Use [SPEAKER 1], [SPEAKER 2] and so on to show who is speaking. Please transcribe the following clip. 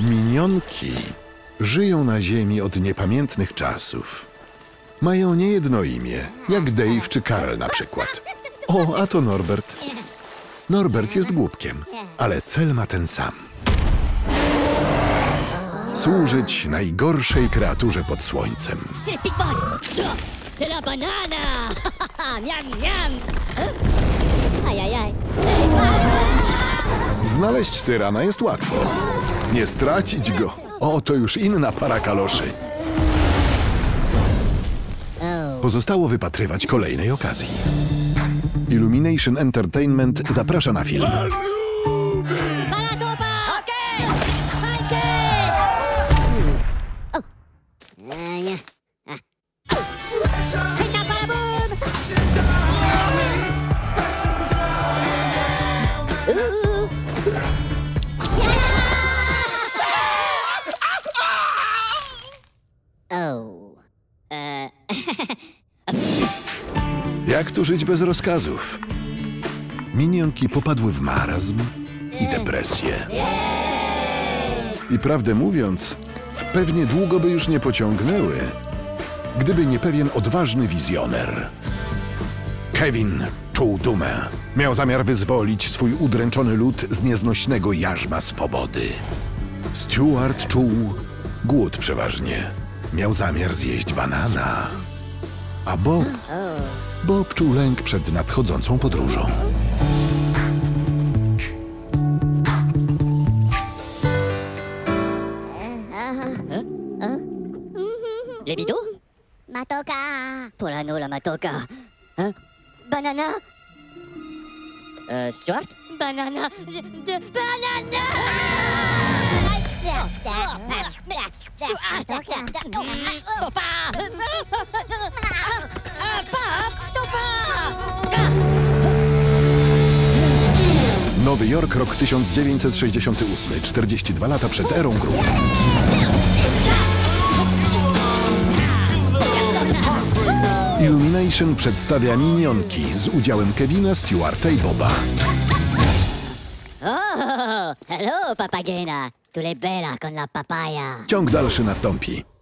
[SPEAKER 1] Minionki żyją na Ziemi od niepamiętnych czasów. Mają niejedno imię, jak Dave czy Karl na przykład. O, a to Norbert. Norbert jest głupkiem, ale cel ma ten sam. Służyć najgorszej kreaturze pod słońcem.
[SPEAKER 2] Big Boss Miam, miam aïe
[SPEAKER 1] Znaleźć tyrana jest łatwo. Nie stracić go. O, to już inna para kaloszy. Pozostało wypatrywać kolejnej okazji. Illumination Entertainment zaprasza na film. Jak tu żyć bez rozkazów? Minionki popadły w marazm i depresję. I prawdę mówiąc, pewnie długo by już nie pociągnęły, gdyby nie pewien odważny wizjoner. Kevin czuł dumę. Miał zamiar wyzwolić swój udręczony lud z nieznośnego jarzma swobody. Stuart czuł głód przeważnie. Miał zamiar zjeść banana. A Bob? Bob czuł lęk przed nadchodzącą podróżą.
[SPEAKER 2] Les bidous Matoka. Polano la matoka. Hein Banana? Euh, Stuart? Banana. De, de Banana! Stuart! Stopa
[SPEAKER 1] Nowy Jork, rok 1968, 42 lata przed erą gruntu. Illumination przedstawia minionki z udziałem Kevina, Stewarta i Boba.
[SPEAKER 2] Oh Hello papagena Tu bella con la papaya
[SPEAKER 1] Ciąg dalszy nastąpi.